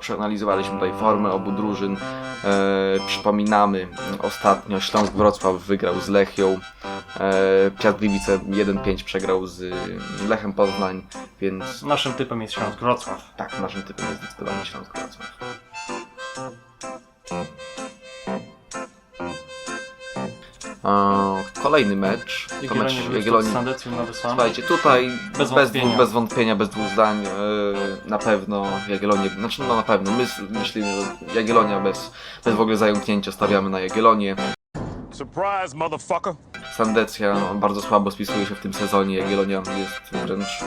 Przeanalizowaliśmy tutaj formę obu drużyn. E, przypominamy, ostatnio Śląsk Wrocław wygrał z Lechią. E, Piast Gliwice 1-5 przegrał z Lechem Poznań, więc Naszym typem jest Śląsk Wrocław. tak, naszym typem jest zdecydowanie Śląsk Wrocław. Kolejny mecz. To mecz Jagiellonii... Słuchajcie, tutaj Bez bez, wątpienia. dwóch, bez wątpienia, bez dwóch zdań, e, na pewno Jagiellonie, znaczy no na pewno, my myślimy, że Jagiellonia bez, bez w ogóle zająknięcia stawiamy na Jagiellonię. Surprise, motherfucker. Sandecja no, bardzo słabo spisuje się w tym sezonie, Jagiellonia jest wręcz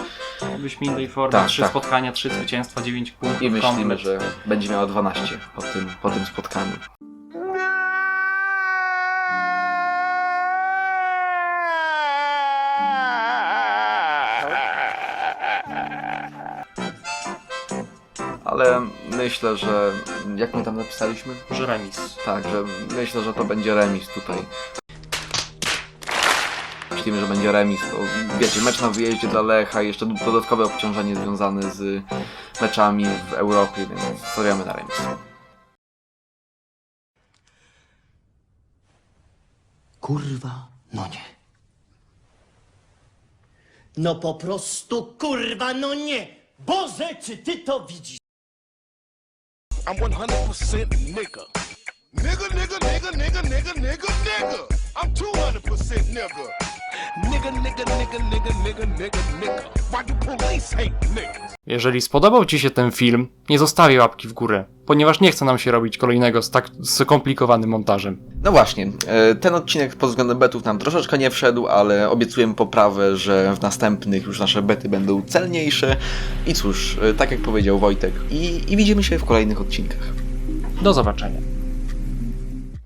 W wyśmienitej formie, Tak, trzy tak. spotkania, trzy zwycięstwa, dziewięć punktów. i myślimy, komplet. że będzie miała 12 po tym, po tym spotkaniu. Ale myślę, że jak my tam napisaliśmy? Że remis. Tak, że myślę, że to będzie remis tutaj. Myślimy, że będzie remis, bo wiecie, mecz na wyjeździe dla Lecha i jeszcze dodatkowe obciążenie związane z meczami w Europie, więc stawiamy na remis. Kurwa, no nie. No po prostu kurwa, no nie! Boże, czy ty to widzisz? I'm 100% nigga. Nigga, nigga, nigga, nigga, nigga, nigga, nigga. I'm 200% nigga. Nigga, nigga, nigga, nigga, nigga, nigga, nigga. Why do police hate niggas? Jeżeli spodobał Ci się ten film, nie zostawię łapki w górę, ponieważ nie chce nam się robić kolejnego z tak skomplikowanym montażem. No właśnie, e, ten odcinek pod względem betów nam troszeczkę nie wszedł, ale obiecujemy poprawę, że w następnych już nasze bety będą celniejsze. I cóż, e, tak jak powiedział Wojtek, i, i widzimy się w kolejnych odcinkach. Do zobaczenia.